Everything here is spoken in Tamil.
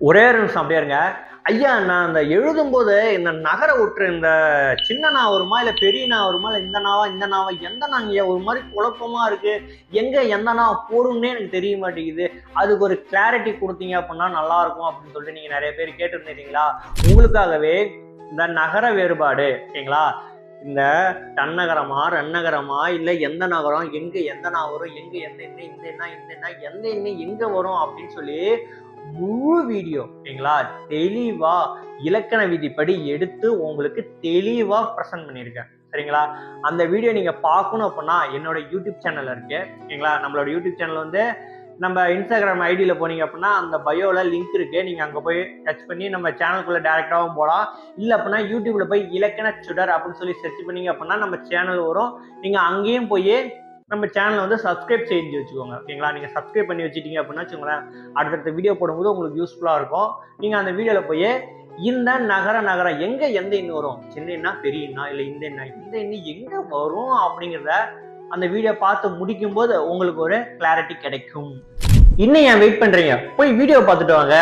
ஒரே நிமிஷம் அப்படியே இருங்க. ஐயா நான் அந்த எழுதும்போது இந்த நகர விட்டு இந்த சின்ன நா வருமா இல்லை பெரிய நா வருமா இல்லை இந்த நாவா இந்த நாவா எந்த நாங்க ஒரு மாதிரி குழப்பமாக இருக்குது எங்கே எந்த நா போடும்னே எனக்கு தெரிய மாட்டேங்குது. அதுக்கு ஒரு கிளாரிட்டி கொடுத்தீங்க அப்படின்னா நல்லாயிருக்கும் அப்படின்னு சொல்லிட்டு நீங்கள் நிறைய பேர் கேட்டிருந்தீங்களா? உங்களுக்காகவே இந்த நகர வேறுபாடு ஓகேங்களா இந்த தன்னகரமா ரன்னகரமா இல்லை எந்த நகரம் எங்கே எந்த நா வரும் எங்கே எந்த எண்ணெய் இந்த எண்ணெய் இந்த எண்ணெய் எந்த எண்ணெய் எங்கே வரும் அப்படின்னு சொல்லி முழு வீடியோ ஓகேங்களா தெளிவா இலக்கண விதிப்படி எடுத்து உங்களுக்கு தெளிவா ப்ரெசென்ட் பண்ணியிருக்கேன் சரிங்களா? அந்த வீடியோ நீங்க பார்க்கணும் அப்படின்னா என்னோட யூடியூப் சேனல் இருக்கு ஓகேங்களா நம்மளோட யூடியூப் சேனல் வந்து நம்ம இன்ஸ்டாகிராம் ஐடியில் போனீங்க அப்படின்னா அந்த பயோவில் லிங்க் இருக்கு. நீங்கள் அங்கே போய் டச் பண்ணி நம்ம சேனலுக்குள்ளே டேரெக்டாகவும் போகலாம். இல்லை அப்படின்னா யூடியூப்ல போய் இலக்கண சுடர் அப்படின்னு சொல்லி சர்ச் பண்ணீங்க அப்படின்னா நம்ம சேனல் வரும். நீங்கள் அங்கேயும் போய் நம்ம சேனலை வந்து சப்ஸ்கிரைப் செஞ்சு வச்சுக்கோங்க ஓகேங்களா நீங்கள் சப்ஸ்கிரைப் பண்ணி வச்சிட்டீங்க அப்படின்னா வச்சுக்கோங்களேன் அடுத்தடுத்த வீடியோ போடும்போது உங்களுக்கு யூஸ்ஃபுல்லாக இருக்கும். நீங்கள் அந்த வீடியோவில் போய் இந்த நகர நகரம் எங்கே எந்த இன்னும் வரும்? சின்ன பெரியண்ணா இல்லை இந்த எண்ணா? இந்த இன்னும் எங்கே வரும் அப்படிங்கிறத அந்த வீடியோ பார்த்து முடிக்கும் போது உங்களுக்கு ஒரு கிளாரிட்டி கிடைக்கும். இன்னும் ஏன் வெயிட் பண்ணுறீங்க போய் வீடியோ பார்த்துட்டு வாங்க.